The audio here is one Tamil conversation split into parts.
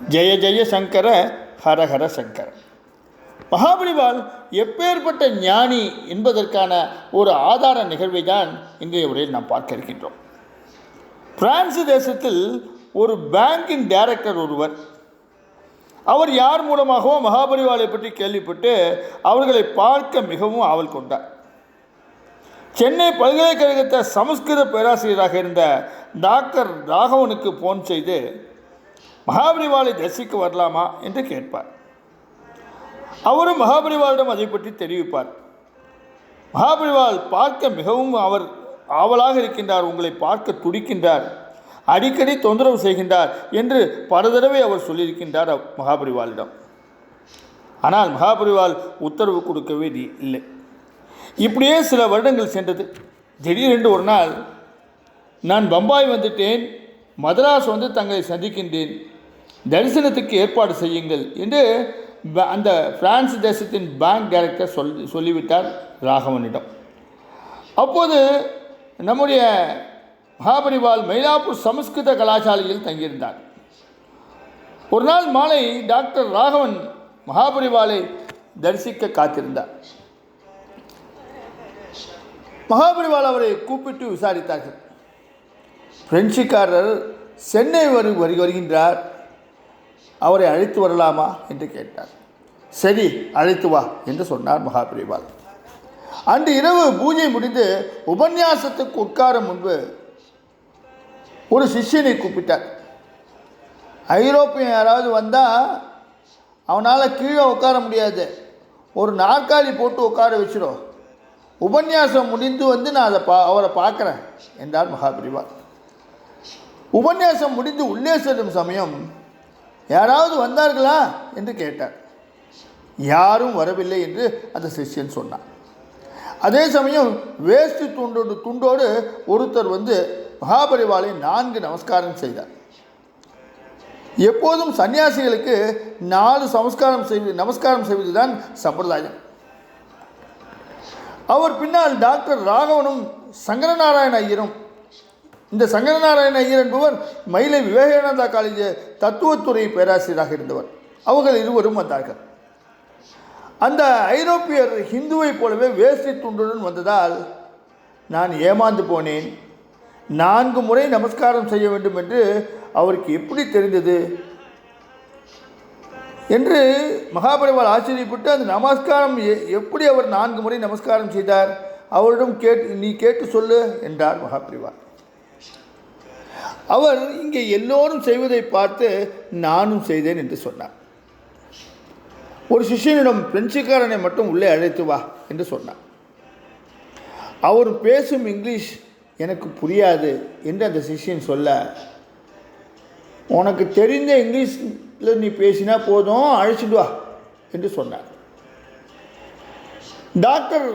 ஜெய ஜெய சங்கர ஹரஹர சங்கர. மகாபலிவால் எப்பேற்பட்ட ஞானி என்பதற்கான ஒரு ஆதார நிகழ்வை தான் இன்றைய உரையில் நாம் பார்க்க இருக்கின்றோம். பிரான்ஸ் தேசத்தில் ஒரு பேங்கின் டைரக்டர் ஒருவர் அவர் யார் மூலமாகவோ மகாபரிவாலை பற்றி கேள்விப்பட்டு அவர்களை பார்க்க மிகவும் ஆவல் கொண்டார். சென்னை பல்கலைக்கழகத்தை சமஸ்கிருத பேராசிரியராக இருந்த டாக்டர் ராகவனுக்கு ஃபோன் செய்து மகாபலிவாலை தரிசிக்க வரலாமா என்று கேட்பார். அவரும் மகாபரிவாளிடம் அதை பற்றி தெரிவிப்பார். மகாபரிவால் பார்க்க மிகவும் அவர் ஆவலாக இருக்கின்றார் உங்களை பார்க்க துடிக்கின்றார் அடிக்கடி தொந்தரவு செய்கின்றார் என்று பல தடவை அவர் சொல்லியிருக்கின்றார் மகாபரிவாலிடம் ஆனால் மகாபரிவால் உத்தரவு கொடுக்கவே இல்லை. இப்படியே சில வருடங்கள் சென்றது. திடீரென்று ஒரு நாள் நான் பம்பாய் வந்துட்டேன் மதராஸ் வந்து தங்களை சந்திக்கின்றேன். தரிசனத்துக்கு ஏற்பாடு செய்யுங்கள் என்று அந்த பிரான்ஸ் தேசத்தின் பேங்க் டைரக்டர் சொல் சொல்லிவிட்டார் ராகவனிடம். அப்போது நம்முடைய மகாபரிவால் மயிலாப்பூர் சமஸ்கிருத கலாசாலையில் தங்கியிருந்தார். ஒரு நாள் மாலை டாக்டர் ராகவன் மகாபரிவாலை தரிசிக்க காத்திருந்தார். மகாபரிவால் அவரை கூப்பிட்டு விசாரித்தார்கள். பிரெஞ்சுக்காரர் சென்னை வரு வரு வருகின்றார். அவரை அழைத்து வரலாமா என்று கேட்டார். சரி அழைத்து வா என்று சொன்னார் மகாபிரிவால் அன்று இரவு பூஜை முடிந்து உபன்யாசத்துக்கு உட்கார முன்பு ஒரு சிஷ்யனை கூப்பிட்டார். ஐரோப்பியன் யாராவது வந்தால் அவனால் கீழே உட்கார முடியாது. ஒரு நாற்காலி போட்டு உட்கார வச்சிடும் உபன்யாசம் முடிந்து வந்து நான் அதை பா அவரை பார்க்குறேன் என்றார் மகாபிரிவால் உபன்யாசம் முடிந்து உள்ளே செல்லும் சமயம் யாராவது வந்தார்களா என்று கேட்டார். யாரும் வரவில்லை என்று அந்த சிஷ்யன் சொன்னான். அதே சமயம் வேஷ்டி துண்டோடு துண்டோடு ஒருத்தர் வந்து மகாபரிவாலை நான்கு நமஸ்காரம் செய்தார். எப்போதும் சன்னியாசிகளுக்கு நாலு சமஸ்காரம் செய்வது நமஸ்காரம் செய்வதுதான் சம்பிரதாயம். அவர் பின்னால் டாக்டர் ராகவனும் சங்கரநாராயண ஐயரும் இந்த சங்கரநாராயண ஐயர் என்பவர் மயிலை விவேகானந்தா காலேஜ் தத்துவத்துறை பேராசிரியராக இருந்தவர். அவர்கள் இருவரும் வந்தார்கள். அந்த ஐரோப்பியர் ஹிந்துவைப் போலவே வேஷ்டி துண்டுடன் வந்ததால் நான் ஏமாந்து போனேன். நான்கு முறை நமஸ்காரம் செய்ய வேண்டும் என்று அவருக்கு எப்படி தெரிந்தது? என்று மகாபரிவால் ஆச்சரியப்பட்டு அந்த நமஸ்காரம் எ- எப்படி அவர் நான்கு முறை நமஸ்காரம் செய்தார்? அவரிடம் கேட்டு நீ கேட்டு சொல்லு என்றார் மகாபரிவால் அவர் இங்கே எல்லோரும் செய்வதை பார்த்து நானும் செய்தேன் என்று சொன்னார். ஒரு சிஷ்யனிடம் பிரெஞ்சுக்காரனை மட்டும் உள்ளே அழைத்து வா என்று சொன்னார். அவர் பேசும் இங்கிலீஷ் எனக்கு புரியாது என்று அந்த சிஷ்யன் சொல்ல உனக்கு தெரிந்த இங்கிலீஷில் நீ பேசினா போதும் அழைச்சிட்டு வா என்று சொன்னார். டாக்டர்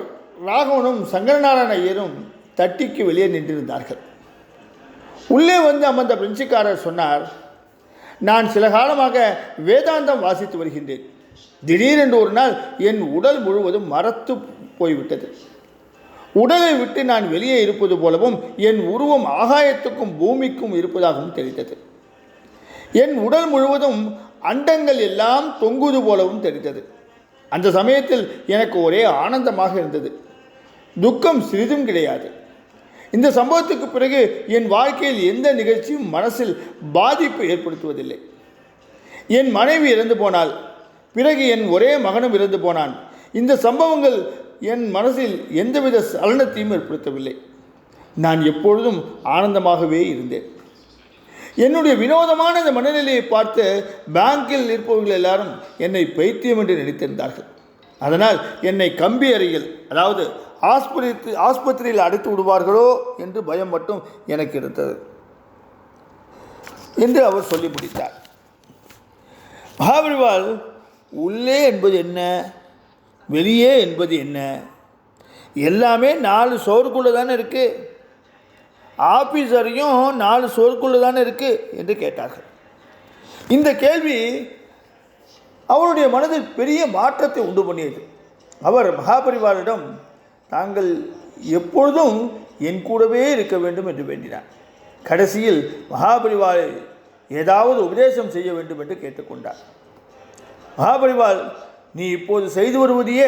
ராகவனும் சங்கரநாராயண ஐயரும் தட்டிக்கு வெளியே நின்றிருந்தார்கள். உள்ளே வந்து அமர்ந்த பிரெஞ்சுக்காரர் சொன்னார் நான் சில காலமாக வேதாந்தம் வாசித்து வருகின்றேன். திடீரென்று ஒரு நாள் என் உடல் முழுவதும் மரத்து போய்விட்டது. உடலை விட்டு நான் வெளியே இருப்பது போலவும் என் உருவம் ஆகாயத்துக்கும் பூமிக்கும் இருப்பதாகவும் தெரிந்தது. என் உடல் முழுவதும் அண்டங்கள் எல்லாம் தொங்குவது போலவும் தெரிந்தது. அந்த சமயத்தில் எனக்கு ஒரே ஆனந்தமாக இருந்தது. துக்கம் சிறிதும் கிடையாது. இந்த சம்பவத்துக்கு பிறகு என் வாழ்க்கையில் எந்த நிகழ்ச்சியும் மனசில் பாதிப்பு ஏற்படுத்துவதில்லை. என் மனைவி இறந்து போனால் பிறகு என் ஒரே மகனும் இறந்து போனான். இந்த சம்பவங்கள் என் மனசில் எந்தவித சலனத்தையும் ஏற்படுத்தவில்லை. நான் எப்பொழுதும் ஆனந்தமாகவே இருந்தேன். என்னுடைய வினோதமான இந்த மனநிலையை பார்த்து பேங்கில் நிற்பவர்கள் எல்லாரும் என்னை பைத்தியம் என்று நினைத்திருந்தார்கள். அதனால் என்னை கம்பி அறையில் அதாவது ஆஸ்பத்திரி ஆஸ்பத்திரியில் அடைத்து விடுவார்களோ என்று பயம் மட்டும் எனக்கு இருந்தது. என்று அவர் சொல்லி முடித்தார். மகாபரிவால் உள்ளே என்பது என்ன? வெளியே என்பது என்ன? எல்லாமே நாலு சோறுக்குள்ளே தானே இருக்குது ஆஃபீஸரையும் நாலு சோறுக்குள்ளே தானே இருக்குது என்று கேட்டார்கள். இந்த கேள்வி அவருடைய மனதில் பெரிய மாற்றத்தை உண்டு பண்ணியது. அவர் மகாபரிவாரிடம் தாங்கள் எப்பொழுதும் என் கூடவே இருக்க வேண்டும் என்று வேண்டினார். கடைசியில் மகாபரிவாரை ஏதாவது உபதேசம் செய்ய வேண்டும் என்று கேட்டுக்கொண்டார். மகாபரிவால் நீ இப்போது செய்து வருவதையே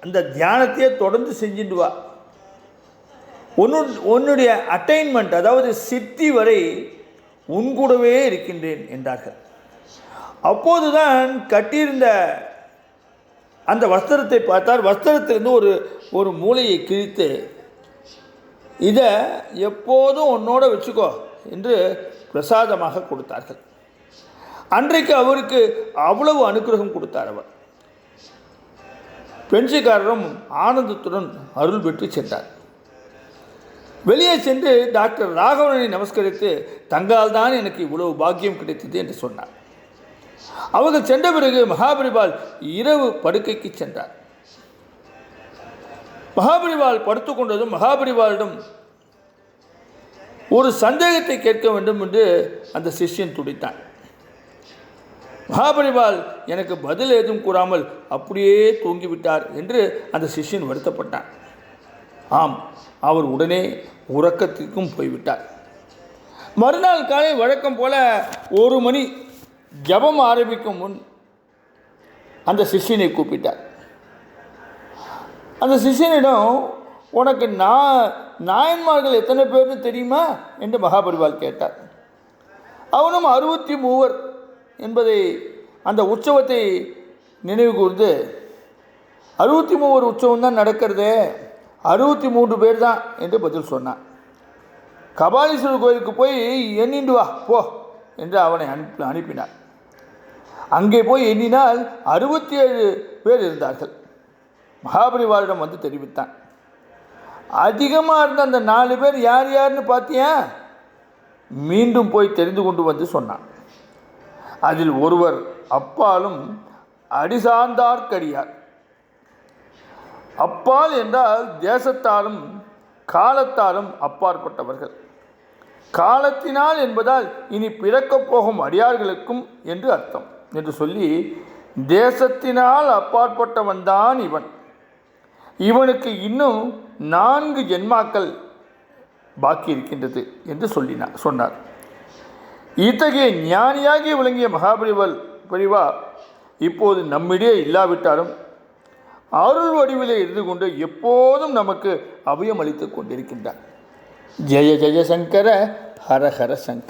அந்த தியானத்தையே தொடர்ந்து செஞ்சுட்டு வா. உன்னு உன்னுடைய அட்டைன்மெண்ட் அதாவது சித்தி வரை உன் கூடவே இருக்கின்றேன் என்றார்கள். அப்போதுதான் கட்டியிருந்த அந்த வஸ்திரத்தை பார்த்தார் வஸ்திரத்திலிருந்து ஒரு ஒரு மூலையை கிழித்து இதை எப்போதும் உன்னோட வச்சுக்கோ என்று பிரசாதமாக கொடுத்தார்கள். அன்றைக்கு அவருக்கு அவ்வளவு அனுக்கிரகம் கொடுத்தார் அவர். பென்சிக்காரரும் ஆனந்தத்துடன் அருள் பெற்று சென்றார். வெளியே சென்று டாக்டர் ராகவனை நமஸ்கரித்து தங்கால் தான் எனக்கு இவ்வளவு பாக்கியம் கிடைத்தது என்று சொன்னார். அவர்கள் சென்ற பிறகு மகாபரிபால் இரவு படுக்கைக்கு சென்றார். மகாபரிவால் படுத்துக்கொண்டதும் மகாபரிவாலிடம் ஒரு சந்தேகத்தை கேட்க வேண்டும் என்று அந்த சிஷ்யன் துடித்தான். மகாபரிவால் எனக்கு பதில் ஏதும் கூறாமல் அப்படியே தூங்கிவிட்டார் என்று அந்த சிஷ்யன் வருத்தப்பட்டான். ஆம் அவர் உடனே உறக்கத்திற்கும் போய்விட்டார். மறுநாள் காலை வழக்கம் போல ஒரு மணி ஜபம் ஆரம்பிக்கும் முன் அந்த சிஷ்யனை கூப்பிட்டார். அந்த சிஷ்யனிடம் உனக்கு நான் நாயன்மார்கள் எத்தனை பேர்னு தெரியுமா? என்று மகாபரிவால் கேட்டார். அவனும் அறுபத்தி மூவர் என்பதை அந்த உற்சவத்தை நினைவு கூர்ந்து அறுபத்தி மூவர் உற்சவம் தான் நடக்கிறதே அறுபத்தி மூன்று பேர் தான் என்று பதில் சொன்னான். கபாலீஸ்வரர் கோயிலுக்கு போய் எண்ணிண்டு வா போ என்று அவனை அனுப்பி அனுப்பினார் அங்கே போய் எண்ணினால் அறுபத்தி ஏழு பேர் இருந்தார்கள். மகாபரிவாரிடம் வந்து தெரிவித்தான். அதிகமாக இருந்த அந்த நாலு பேர் யார் யாருன்னு பார்த்தியா மீண்டும் போய் தெரிந்து கொண்டு வந்து சொன்னான். அதில் ஒருவர் அப்பாலும் அடிசார்ந்தார்க்கடியார் அப்பால் என்றால் தேசத்தாலும் காலத்தாலும் அப்பாற்பட்டவர்கள். காலத்தினால் என்பதால் இனி பிறக்கப் போகும் அடியார்களுக்கும் என்று அர்த்தம். என்று சொல்லி தேசத்தினால் அப்பாற்பட்டவன்தான் இவன். இவனுக்கு இன்னும் நான்கு ஜென்மாக்கள் பாக்கி இருக்கின்றது என்று சொல்லினார் சொன்னார். இத்தகைய ஞானியாகி விளங்கிய மகாபரிவல் பிரிவா இப்போது நம்மிடையே இல்லாவிட்டாலும் அருள் வடிவிலே இருந்து கொண்டு எப்போதும் நமக்கு அபயம் அளித்துக் கொண்டிருக்கின்றார். ஜெய ஜெய சங்கர ஹர ஹர சங்கர.